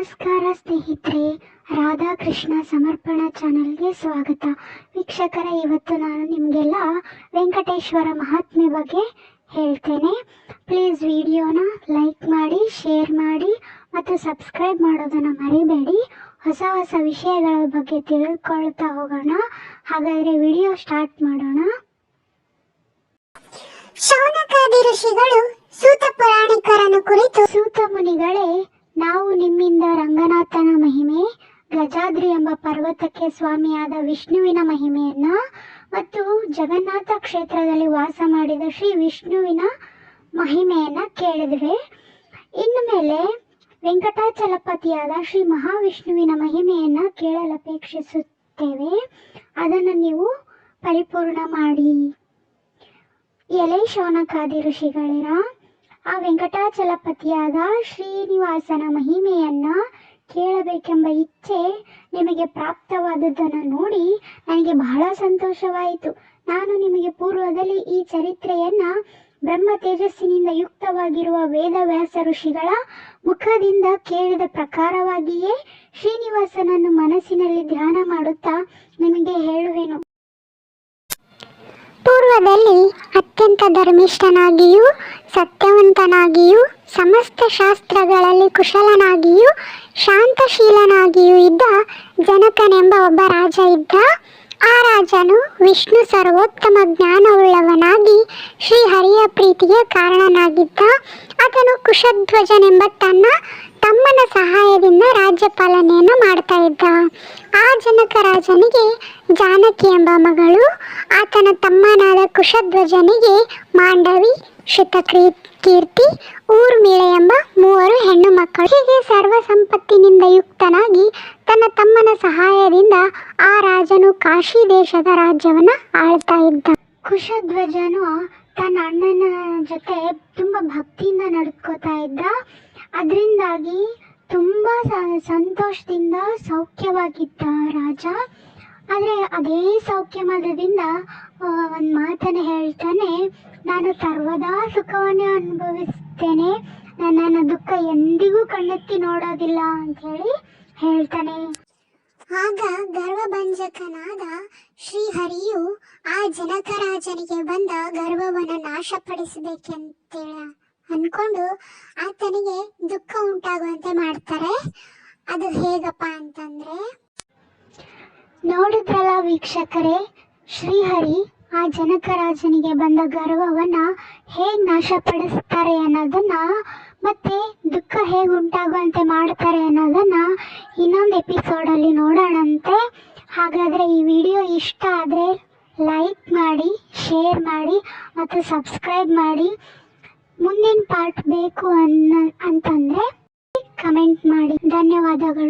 ನಮಸ್ಕಾರ ಸ್ನೇಹಿತರೆ ರಾಧಾಕೃಷ್ಣ ಸಮರ್ಪಣಾ ಚಾನಲ್ಗೆ ಸ್ವಾಗತ. ವೀಕ್ಷಕರ ಇವತ್ತು ನಾನು ನಿಮಗೆಲ್ಲ ವೆಂಕಟೇಶ್ವರ ಮಹಾತ್ಮೆ ಬಗ್ಗೆ ಹೇಳ್ತೇನೆ. ಪ್ಲೀಸ್ ವಿಡಿಯೋನ ಲೈಕ್ ಮಾಡಿ ಶೇರ್ ಮಾಡಿ ಮತ್ತು ಸಬ್ಸ್ಕ್ರೈಬ್ ಮಾಡೋದನ್ನು ಮರಿಬೇಡಿ. ಹೊಸ ಹೊಸ ವಿಷಯಗಳ ಬಗ್ಗೆ ತಿಳ್ಕೊಳ್ತಾ ಹೋಗೋಣ. ಹಾಗಾದರೆ ವಿಡಿಯೋ ಸ್ಟಾರ್ಟ್ ಮಾಡೋಣ. ಶೌನಕಾದಿ ಋಷಿಗಳು ಸೂತ ಪುರಾಣಿಕರನ್ನು ಕುರಿತು ಸೂತ ಮುನಿಗಳೇ ನಾವು ನಿಮ್ಮಿಂದ ರಂಗನಾಥನ ಮಹಿಮೆ, ಗಜಾದ್ರಿ ಎಂಬ ಪರ್ವತಕ್ಕೆ ಸ್ವಾಮಿಯಾದ ವಿಷ್ಣುವಿನ ಮಹಿಮೆಯನ್ನ ಮತ್ತು ಜಗನ್ನಾಥ ಕ್ಷೇತ್ರದಲ್ಲಿ ವಾಸ ಮಾಡಿದ ಶ್ರೀ ವಿಷ್ಣುವಿನ ಮಹಿಮೆಯನ್ನ ಕೇಳಿದ್ವಿ. ಇನ್ನು ಮೇಲೆ ವೆಂಕಟಾಚಲಪತಿಯಾದ ಶ್ರೀ ಮಹಾವಿಷ್ಣುವಿನ ಮಹಿಮೆಯನ್ನ ಕೇಳಲಪೇಕ್ಷಿಸುತ್ತೇವೆ. ಅದನ್ನು ನೀವು ಪರಿಪೂರ್ಣ ಮಾಡಿ. ಎಲೆ ಶೌನಕಾದಿ ಋಷಿಗಳೇರ ಆ ವೆಂಕಟಾಚಲಪತಿಯಾದ ಶ್ರೀನಿವಾಸನ ಮಹಿಮೆಯನ್ನ ಕೇಳಬೇಕೆಂಬ ಇಚ್ಛೆ ನಿಮಗೆ ಪ್ರಾಪ್ತವಾದದ್ದನ್ನು ನೋಡಿ ನನಗೆ ಬಹಳ ಸಂತೋಷವಾಯಿತು. ನಾನು ನಿಮಗೆ ಪೂರ್ವದಲ್ಲಿ ಈ ಚರಿತ್ರೆಯನ್ನ ಬ್ರಹ್ಮ ತೇಜಸ್ಸಿನಿಂದ ಯುಕ್ತವಾಗಿರುವ ವೇದವ್ಯಾಸ ಋಷಿಗಳ ಮುಖದಿಂದ ಕೇಳಿದ ಪ್ರಕಾರವಾಗಿಯೇ ಶ್ರೀನಿವಾಸನನ್ನು ಮನಸ್ಸಿನಲ್ಲಿ ಧ್ಯಾನ ಮಾಡುತ್ತಾ ನಿಮಗೆ ಹೇಳುವೆನು. ಪೂರ್ವದಲ್ಲಿ ಅತ್ಯಂತ ಧರ್ಮಿಷ್ಠನಾಗಿಯೂ ಸತ್ಯವಂತನಾಗಿಯೂ, ಸಮಸ್ತ ಶಾಸ್ತ್ರಗಳಲ್ಲಿ ಕುಶಲನಾಗಿಯೂ, ಶಾಂತಶೀಲನಾಗಿಯೂ ಇದ್ದ ಜನಕನೆಂಬ ಒಬ್ಬ ರಾಜ ಇದ್ದ. ಆ ರಾಜನು ವಿಷ್ಣು ಸರ್ವೋತ್ತಮ ಜ್ಞಾನವುಳ್ಳವನಾಗಿ ಶ್ರೀಹರಿಯ ಪ್ರೀತಿಗೆ ಕಾರಣನಾಗಿದ್ದ. ಆತನು ಕುಶಧ್ವಜನೆಂಬ ತನ್ನ, ತಮ್ಮನ ಸಹಾಯದಿಂದ ರಾಜ್ಯಪಾಲನೆಯನ್ನು ಮಾಡ್ತಾ ಇದ್ದ. ಆ ಜನಕ ರಾಜನಿಗೆ ಜಾನಕಿ ಎಂಬ ಮಗಳು, ಆತನ ತಮ್ಮನಾದ ಕುಶಧ್ವಜನಿಗೆ ಮಾಂಡವಿ ಶುತಕ್ರೀ ಕೀರ್ತಿ ಊರ್ಮಿಳೆ ಎಂಬ ಮೂವರು ಹೆಣ್ಣು ಮಕ್ಕಳು ಹೀಗೆ ಸರ್ವ ಸಂಪತ್ತಿನಿಂದ ಯುಕ್ತನಾಗಿ ತನ್ನ ತಮ್ಮನ ಸಹಾಯದಿಂದ ಆ ರಾಜನು ಕಾಶಿ ದೇಶದ ರಾಜ್ಯವನ್ನು ಆಳ್ತಾ ಇದ್ದ. ಕುಶಧ್ವಜನು ತನ್ನ ಅಣ್ಣನ ಜೊತೆ ತುಂಬ ಭಕ್ತಿಯಿಂದ ನಡ್ಕೋತಾ ಇದ್ದ. ಅದರಿಂದಾಗಿ ತುಂಬ ಸಂತೋಷದಿಂದ ಸೌಖ್ಯವಾಗಿದ್ದ ರಾಜ. ಆದರೆ ಅದೇ ಸೌಖ್ಯಮದದಿಂದ ಒಂದು ಮಾತನ್ನು ಹೇಳ್ತಾನೆ, ನಾನು ಸರ್ವದಾ ಸುಖವನ್ನೇ ಅನುಭವಿಸ್ತೇನೆ. ನನ್ನ ದುಃಖ ಎಂದಿಗೂ ಕಣ್ಣೆತ್ತಿ ನೋಡೋದಿಲ್ಲ ಅಂತ ಹೇಳಿ ಹೇಳ್ತಾನೆ. ಆಗ ಗರ್ವಭಂಜಕನಾದ ಶ್ರೀಹರಿಯು ಆ ಜನಕರಾಜನಿಗೆ ಬಂದ ಗರ್ವವನ್ನು ನಾಶಪಡಿಸಬೇಕೆಂತೇಳ ಅನ್ಕೊಂಡು ಆತನಿಗೆ ದುಃಖ ಉಂಟಾಗುವಂತೆ ಮಾಡ್ತಾರೆ. ಅದು ಹೇಗಪ್ಪ ಅಂತಂದ್ರೆ ನೋಡಿದ್ರಲ್ಲ ವೀಕ್ಷಕರೇ? ಶ್ರೀಹರಿ ಆ ಜನಕರಾಜನಿಗೆ ಬಂದ ಗರ್ವವನ್ನ ಹೇಗೆ ನಾಶಪಡಿಸ್ತಾರೆ ಅನ್ನೋದನ್ನ ಮತ್ತೆ ದುಃಖ ಹೇಗೆ ಉಂಟಾಗುವಂತೆ ಮಾಡ್ತಾರೆ ಅನ್ನೋದನ್ನ ಇನ್ನೊಂದು ಎಪಿಸೋಡಲ್ಲಿ ನೋಡೋಣಂತೆ. ಹಾಗಾದ್ರೆ ಈ ವಿಡಿಯೋ ಇಷ್ಟ ಆದರೆ ಲೈಕ್ ಮಾಡಿ ಶೇರ್ ಮಾಡಿ ಮತ್ತು ಸಬ್ಸ್ಕ್ರೈಬ್ ಮಾಡಿ. ಮುಂದಿನ ಪಾರ್ಟ್ ಬೇಕು ಅನ್ನ, ಅಂತಂದ್ರೆ ಕಮೆಂಟ್ ಮಾಡಿ. ಧನ್ಯವಾದಗಳು.